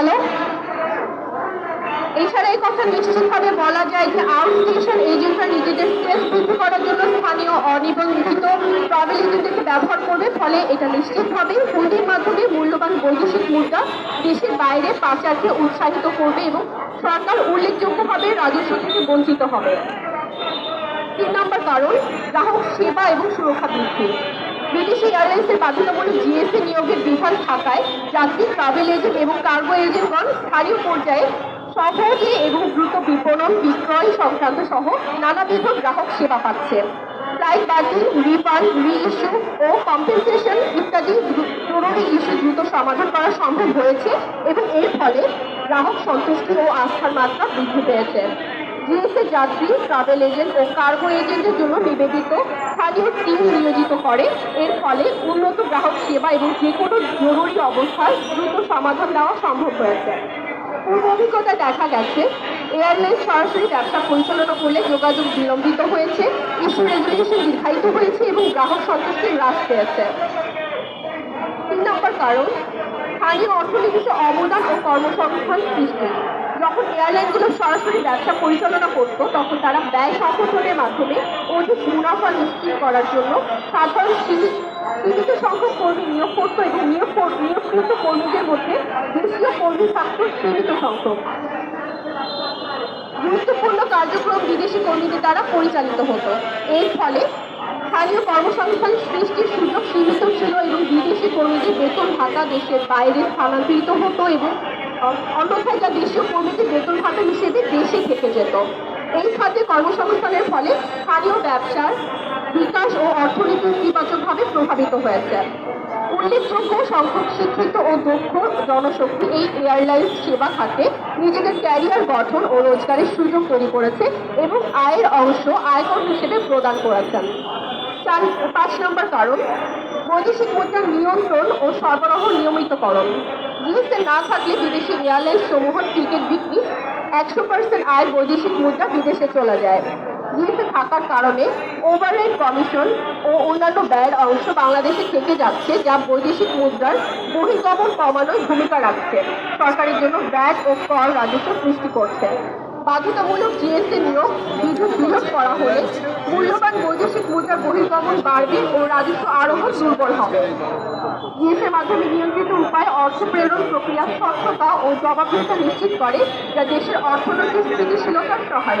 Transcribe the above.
Hello এছাড়া এই কথা নিশ্চিতভাবে বলা যায় যে আউটস্টেশন এজেন্টরা নিজেদের সেলস বৃদ্ধি করার জন্য স্থানীয় অনিবন্ধিত ট্রাভেল এজেন্টকে ব্যবহার করবে, ফলে এটা নিশ্চিতভাবে হুন্ডির মাধ্যমে মূল্যবান বৈদেশিক মুদ্রা দেশের বাইরে পাচারকে উৎসাহিত করবে এবং সরকার উল্লেখযোগ্যভাবে রাজস্ব থেকে বঞ্চিত হবে। তিন নম্বর কারণ, গ্রাহক সেবা এবং সুরক্ষা বৃদ্ধি। ব্রিটিশ এয়ারলাইন্সের বাধ্যতামূলক জিএসএ নিয়োগের থাকায় যাত্রী ট্রাভেল এজেন্ট এবং কার্গো এজেন্টগণ স্থানীয় পর্যায়ে সহজে এবং দ্রুত বিপণন, বিক্রয় সংক্রান্ত সহ নানাবিধ গ্রাহক সেবা পাচ্ছে। ফ্লাইট বাতিল রিফান্ড রিইস্যু ও কম্পেনসেশন ইত্যাদি জরুরি ইস্যু দ্রুত সমাধান করা সম্ভব হয়েছে এবং এর ফলে গ্রাহক সন্তুষ্টি ও আস্থার মাত্রা বৃদ্ধি পেয়েছে। জিএসএ যাত্রী ট্রাভেল এজেন্ট ও কার্গো এজেন্টের জন্য নিবেদিত স্থানীয় টিম নিয়োজিত করে। এর ফলে উন্নত গ্রাহক সেবা এবং যে কোনো জরুরি অবস্থার দ্রুত সমাধান দেওয়া সম্ভব হয়েছে। পূর্ব অভিজ্ঞতা দেখা গেছে, এয়ারলাইন্স সরাসরি ব্যবসা পরিচালনা করলে যোগাযোগ বিলম্বিত হয়েছে ইস্যু রেজুলেশন দীর্ঘায়িত হয়েছে এবং গ্রাহক সন্তুষ্টি হ্রাস পেয়েছে। তিন নম্বর কারণ, স্থানীয় অর্থনীতিতে অবদান ও কর্মসংস্থান সৃষ্টি। যখন এয়ারলাইনগুলো সরাসরি ব্যবসা পরিচালনা করত, তখন তারা ব্যয় সংকোচনের মাধ্যমে অধিক মুনাফা নিশ্চিত করার জন্য সাধারণ সীমিত সংখ্যক কর্মী নিয়োগ করত এবং নিয়োগ নিয়োগকৃত কর্মীদের মধ্যে দেশীয় কর্মী থাকত সীমিত সংখ্যক। গুরুত্বপূর্ণ কার্যক্রম বিদেশি কর্মীদের দ্বারা পরিচালিত হতো। এর ফলে স্থানীয় কর্মসংস্থান সৃষ্টির সুযোগ সীমিত ছিল এবং বিদেশি কর্মীদের বেতন ভাতা দেশের বাইরে স্থানান্তরিত হতো এবং অন্যথায় যা দেশীয় কর্মীদের বেতন ভাতা হিসেবে দেশে থেকে যেত। এই খাতে কর্মসংস্থানের ফলে স্থানীয় ব্যবসার বিকাশ ও অর্থনীতি ইতিবাচকভাবে প্রভাবিত হয়েছে। উল্লেখযোগ্য সংখ্যক শিক্ষিত ও দক্ষ জনশক্তি এই এয়ারলাইন্স সেবা খাতে নিজেদের ক্যারিয়ার গঠন ও রোজগারের সুযোগ তৈরি করেছে এবং আয়ের অংশ আয়কর হিসেবে প্রদান করেছেন। চার, পাঁচ নম্বর কারণ, বৈদেশিক মুদ্রার নিয়ন্ত্রণ ও সরবরাহ নিয়মিতকরণ। জিএসএ না থাকলে বিদেশি এয়ারলাইন্স সমূহ টিকিট বিক্রি একশো পার্সেন্ট আয় বৈদেশিক মুদ্রা বিদেশে চলে যায়। জিএসএ থাকার কারণে ওভারহেড কমিশন ও অন্যান্য ব্যয়ের অংশ বাংলাদেশে থেকে যাচ্ছে, যা বৈদেশিক মুদ্রার বহির্গমন কমানোর ভূমিকা রাখছে। সরকারের জন্য ব্যাট ও কর রাজস্ব সৃষ্টি করছে। বাধ্যতামূলক জিএসটি নিয়োগ, বিদ্যুৎ বিনিয়োগ করা হলে মূল্যবান বৈদেশিক মুদ্রা বহির্গমন বাড়বে ও রাজস্ব আরোহণ দুর্বল হবে। জিএসের মাধ্যমে নিয়ন্ত্রিত উপায়ে অর্থ প্রেরণ প্রক্রিয়া স্বচ্ছতা ও জবাবদিহিতা নিশ্চিত করে যা দেশের অর্থনৈতিক স্থিতিশীলতার সহায়ক।